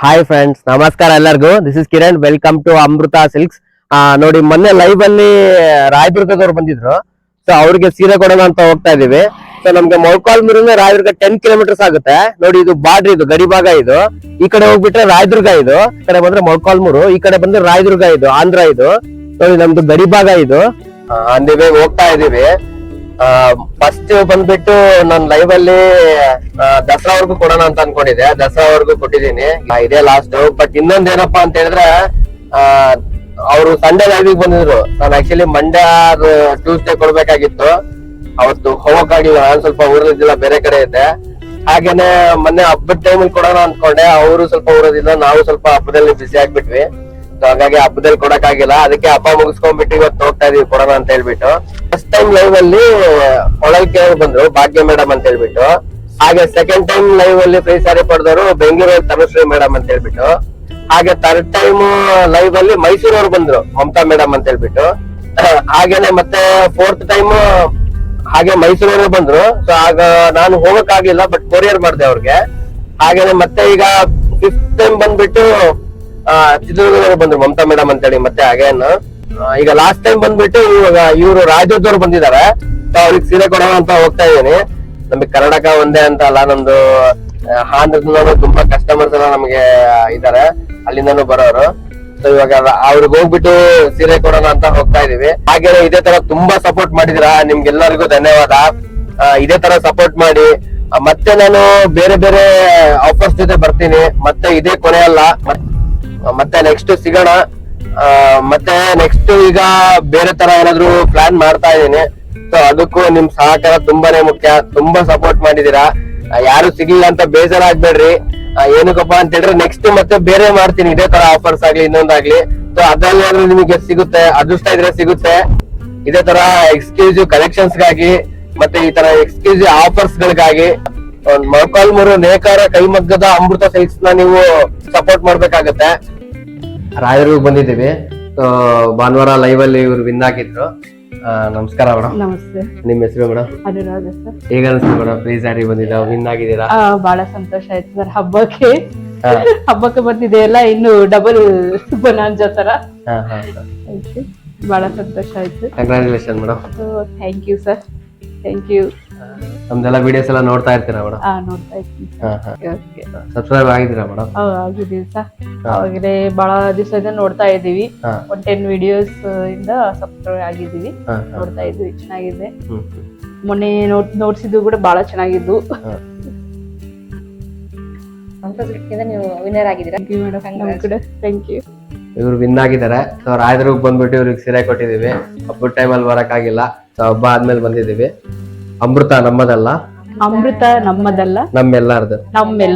Hi friends ನಮಸ್ಕಾರ ಎಲ್ಲರಿಗೂ. This is Kiran welcome to Amrutha silks ನೋಡಿ, ಮೊನ್ನೆ ಲೈವ್ ಅಲ್ಲಿ ರಾಯದುರ್ಗದವ್ರು ಬಂದಿದ್ರು. ಸೊ ಅವ್ರಿಗೆ ಸೀರೆ ಕೊಡೋಣ ಅಂತ ಹೋಗ್ತಾ ಇದೀವಿ. ಸೊ ನಮ್ಗೆ ಮೊಳಕಾಲ್ಮೂರಿಂದ ರಾಯದುರ್ಗ ಟೆನ್ ಕಿಲೋಮೀಟರ್ಸ್ ಆಗುತ್ತೆ. ನೋಡಿ, ಇದು ಬಾಡ್ರಿ ಇದು, ಗಡಿ ಭಾಗ ಇದು. ಈ ಕಡೆ ಹೋಗ್ಬಿಟ್ರೆ ರಾಯದುರ್ಗ ಇದು. ಈ ಕಡೆ ಬಂದ್ರೆ ಮೊಳಕಾಲ್ಮೂರು ಈ ಕಡೆ ಬಂದ್ರೆ ರಾಯದುರ್ಗ ಇದು, ಆಂಧ್ರ ಇದು. ನೋಡಿ, ನಮ್ದು ಗಡಿ ಭಾಗ ಇದು. ಅಂದಿವೆ ಹೋಗ್ತಾ ಇದೀವಿ. ಫಸ್ಟ್ ಬಂದ್ಬಿಟ್ಟು ನನ್ ಲೈವ್ ಅಲ್ಲಿ ದಸರಾವರೆಗೂ ಕೊಡೋಣ ಅಂತ ಅನ್ಕೊಂಡಿದ್ದೆ. ದಸರಾವರೆಗೂ ಕೊಟ್ಟಿದ್ದೀನಿ. ಆ, ಇದೇ ಲಾಸ್ಟ್ ಬಟ್ ಇನ್ನೊಂದ್ ಏನಪ್ಪಾ ಅಂತ ಹೇಳಿದ್ರೆ ಅವರು ಸಂಡೇ ಲೈವ್ ಬಂದಿದ್ರು. ನಾನು ಆಕ್ಚುಲಿ ಮಂಡ್ಯ ಟ್ಯೂಸ್ಡೇ ಕೊಡ್ಬೇಕಾಗಿತ್ತು. ಅವತ್ತು ಹೋಗಕ್ಕಾಗಿಲ್ಲ ನಾನ್ ಸ್ವಲ್ಪ ಊರಲ್ಲಿದ್ದಿಲ್ಲ ಬೇರೆ ಕಡೆ ಇದ್ದೆ. ಹಾಗೇನೆ ಮೊನ್ನೆ ಹಬ್ಬದ ಟೈಮಲ್ಲಿ ಕೊಡೋಣ ಅನ್ಕೊಂಡೆ. ಅವರು ಸ್ವಲ್ಪ ಊರದಿಲ್ಲ ನಾವು ಸ್ವಲ್ಪ ಹಬ್ಬದಲ್ಲಿ ಬಿಸಿ ಆಗ್ಬಿಟ್ವಿ. ಹಾಗಾಗಿ ಹಬ್ಬದಲ್ಲಿ ಕೊಡಕ್ಕಾಗಿಲ್ಲ. ಅದಕ್ಕೆ ಹಬ್ಬ ಮುಗಿಸ್ಕೊಂಡ್ಬಿಟ್ಟು ಇವತ್ತು ಹೋಗ್ತಾ ಇದೀವಿ ಕೊಡೋಣ ಅಂತ ಹೇಳ್ಬಿಟ್ಟು. ಟೈಮ್ ಲೈವ್ ಅಲ್ಲಿ ಹೊಳಲ್ಕೆ ಬಂದ್ರು? ಭಾಗ್ಯ ಮೇಡಮ್ ಅಂತ ಹೇಳ್ಬಿಟ್ಟು. ಹಾಗೆ ಸೆಕೆಂಡ್ ಟೈಮ್ ಲೈವ್ ಅಲ್ಲಿ ಫ್ರೀ ಸಾರಿ ಪಡೆದವರು ಬೆಂಗಳೂರು ತನುಶ್ರೀ ಮೇಡಮ್ ಅಂತ ಹೇಳ್ಬಿಟ್ಟು. ಹಾಗೆ ಥರ್ಡ್ ಟೈಮ್ ಲೈವ್ ಅಲ್ಲಿ ಮೈಸೂರವ್ರು ಬಂದ್ರು, ಮಮತಾ ಮೇಡಮ್ ಅಂತ ಹೇಳ್ಬಿಟ್ಟು. ಹಾಗೇನೆ ಮತ್ತೆ ಫೋರ್ತ್ ಟೈಮ್ ಹಾಗೆ ಮೈಸೂರವ್ರು ಬಂದ್ರು. ಸೊ ಆಗ ನಾನು ಹೋಗಕ್ಕಾಗಿಲ್ಲ ಬಟ್ ಕೊರಿಯರ್ ಮಾಡಿದೆ ಅವ್ರಿಗೆ. ಹಾಗೇನೆ ಮತ್ತೆ ಈಗ ಫಿಫ್ತ್ ಟೈಮ್ ಬಂದ್ಬಿಟ್ಟು ಚಿತ್ರದುರ್ಗದವ್ರು ಬಂದ್ರು ಮಮತಾ ಮೇಡಮ್ ಅಂತೇಳಿ ಮತ್ತೆ ಅಗೇನ್ ಈಗ ಲಾಸ್ಟ್ ಟೈಮ್ ಬಂದ್ಬಿಟ್ಟು ಇವಾಗ ಇವರು ರಾಜ್ಯದವ್ರು ಬಂದಿದ್ದಾರೆ ಅವ್ರಿಗೆ ಸೀರೆ ಕೊಡೋಣ ಅಂತ ಹೋಗ್ತಾ ಇದ್ದೀನಿ. ನಮಗೆ ಕರ್ನಾಟಕ ಒಂದೇ ಅಂತ ಅಲ್ಲ, ನಮ್ದು ಆಂಧ್ರದಿಂದ ತುಂಬಾ ಕಸ್ಟಮರ್ಸ್ ಎಲ್ಲ ನಮಗೆ ಇದಾರೆ. ಅಲ್ಲಿಂದನೂ ಬರೋರು. ಸೊ ಇವಾಗ ಅವ್ರಿಗೆ ಹೋಗ್ಬಿಟ್ಟು ಸೀರೆ ಕೊಡೋಣ ಅಂತ ಹೋಗ್ತಾ ಇದೀವಿ. ಹಾಗೆ ಇದೇ ತರ ತುಂಬಾ ಸಪೋರ್ಟ್ ಮಾಡಿದಿರಾ? ನಿಮ್ಗೆಲ್ಲರಿಗೂ ಧನ್ಯವಾದ. ಇದೇ ತರ ಸಪೋರ್ಟ್ ಮಾಡಿ ಮತ್ತೆ ನಾನು ಬೇರೆ ಬೇರೆ ಆಫರ್ಸ್ ಜೊತೆ ಬರ್ತೀನಿ. ಮತ್ತೆ ಇದೇ ಕೊನೆ ಅಲ್ಲ ಮತ್ತೆ ನೆಕ್ಸ್ಟ್ ಸಿಗೋಣ. ಮತ್ತೆ ನೆಕ್ಸ್ಟ್ ಈಗ ಬೇರೆ ತರ ಏನಾದ್ರು ಪ್ಲಾನ್ ಮಾಡ್ತಾ ಇದ್ದೀನಿ. ಸೊ ಅದಕ್ಕೂ ನಿಮ್ ಸಹಕಾರ ತುಂಬಾನೇ ಮುಖ್ಯ. ತುಂಬಾ ಸಪೋರ್ಟ್ ಮಾಡಿದೀರಾ. ಯಾರು ಸಿಗ್ಲಿಲ್ಲ ಅಂತ ಬೇಜಾರಾಗ್ಬೇಡ್ರಿ. ಏನಕ್ಕಪ್ಪ ಅಂತ ಹೇಳಿದ್ರೆ ನೆಕ್ಸ್ಟ್ ಮತ್ತೆ ಬೇರೆ ಮಾಡ್ತೀನಿ. ಇದೇ ತರ ಆಫರ್ಸ್ ಆಗ್ಲಿ, ಇನ್ನೊಂದಾಗ್ಲಿ. ಸೊ ಅದ್ರಲ್ಲಾದ್ರೂ ನಿಮಗೆ ಸಿಗುತ್ತೆ, ಅದೃಷ್ಟ ಇದ್ರೆ ಸಿಗುತ್ತೆ. ಇದೇ ತರ ಎಕ್ಸ್ಕ್ಲೂಸಿವ್ ಕಲೆಕ್ಷನ್ಸ್ಗಾಗಿ, ಮತ್ತೆ ಈ ತರ ಎಕ್ಸ್ಕ್ಲೂಸಿವ್ ಆಫರ್ಸ್ ಗಳಿಗಾಗಿ ಮೊಳಕಾಲ್ಮೂರು ನೇಕಾರ ಕೈಮಗ್ಗದ ಅಮೃತ ಸಿಲ್ಕ್ಸ್ನ ನೀವು ಸಪೋರ್ಟ್ ಮಾಡ್ಬೇಕಾಗತ್ತೆ. ರಾಯರಿಗೆ ಬಂದಿದ್ದೀವಿ. ಭಾನುವಾರ ಲೈವ್ ಅಲ್ಲಿ ಇವ್ರು ವಿನ್ ಆಗಿದ್ರು ನಮಸ್ಕಾರ ಮೇಡಮ್ ನಮಸ್ತೆ. ನಿಮ್ ಹೆಸರು ಮೇಡಮ್ ಅನುರಾಧ ಸರ್. ಹೇಗ ಅನ್ಸ್ತು ಮೇಡಮ್ ಪ್ಲೀಸ್ ಸ್ಯಾರಿ ಬಂದಿದ್ದ? ವಿನ್ ಆಗಿದ್ದೀರಾ? ಆ, ಬಹಳ ಸಂತೋಷ ಆಯ್ತು ಸರ್. ಹಬ್ಬಕ್ಕೆ. ಹಾ. ಹಬ್ಬಕ್ಕೆ ಬಂದಿದೆ ಎಲ್ಲ ಇನ್ನು ಡಬಲ್ ಬನಾಂಜಾ ತರ. ಹಾ ಹಾ ಬಹಳ ಸಂತೋಷ ಆಯ್ತು. Congratulation madam thank you sir thank you ನಮ್ದೆಲ್ಲ ವಿಡಿಯೋಸ್ ಎಲ್ಲ ನೋಡ್ತಾ ಇರ್ತೀರಾ ಮೇಡಮ್ ಆ ನೋಡ್ತಾ ಇದ್ದೀನಿ ಹಾ ಹಾ. ಓಕೆ ಸಬ್ಸ್ಕ್ರೈಬ್ ಆಗಿದ್ದೀರಾ ಮೇಡಮ್ ಆಗಿದ್ದೀವಿ ಸರ್. ಅವಾಗಲೇ ಬಹಳ ದಿವಸದಿಂದ ನೋಡ್ತಾ ಇದ್ದೀವಿ. ಹಾ. ಒಂದ್ ಟೆನ್ ವಿಡಿಯೋಸ್ ಇಂದ ಸಬ್ಸ್ಕ್ರೈಬ್ ಆಗಿದ್ದೀವಿ. ಹಾ ಹಾ. ನೋಡ್ತಾ ಇದ್ವಿ ಚೆನ್ನಾಗಿದೆ. ಹ್ಮ್. ಹ್ಮ್. ಮೊನ್ನೆ ನೋಡ್ ನೋಡ್ಸಿದ್ದು ಕೂಡ ಬಹಳ ಚೆನ್ನಾಗಿದ್ದು. ಹಾ. ನೀವು ವಿನ್ನರ್ ಆಗಿದ್ದೀರಾ? ಥ್ಯಾಂಕ್ ಯು ಮೇಡಮ್ ನಮ್ ಕೂಡ ಥ್ಯಾಂಕ್ ಯು ಇವ್ರು ವಿನ್ ಆಗಿದ್ದಾರೆ. ಸೊ ರಾಯದುರ್ಗ್ ಬಂದ್ಬಿಟ್ಟು ಇವ್ರಿಗೆ ಸೀರೆ ಕೊಟ್ಟಿದೀವಿ ಹಬ್ಬದ ಟೈಮಲ್ಲಿ ಬರಕ್ಕಾಗಿಲ್ಲ. ಸೊ ಹಬ್ಬ ಆದ್ಮೇಲೆ ಬಂದಿದೀವಿ ಅಮೃತ ನಮ್ಮದಲ್ಲ? ಅಮೃತ ನಮ್ಮದಲ್ಲ. ನಮ್ಮೆಲ್ಲರದು. ನಮ್ಮೆಲ್ಲ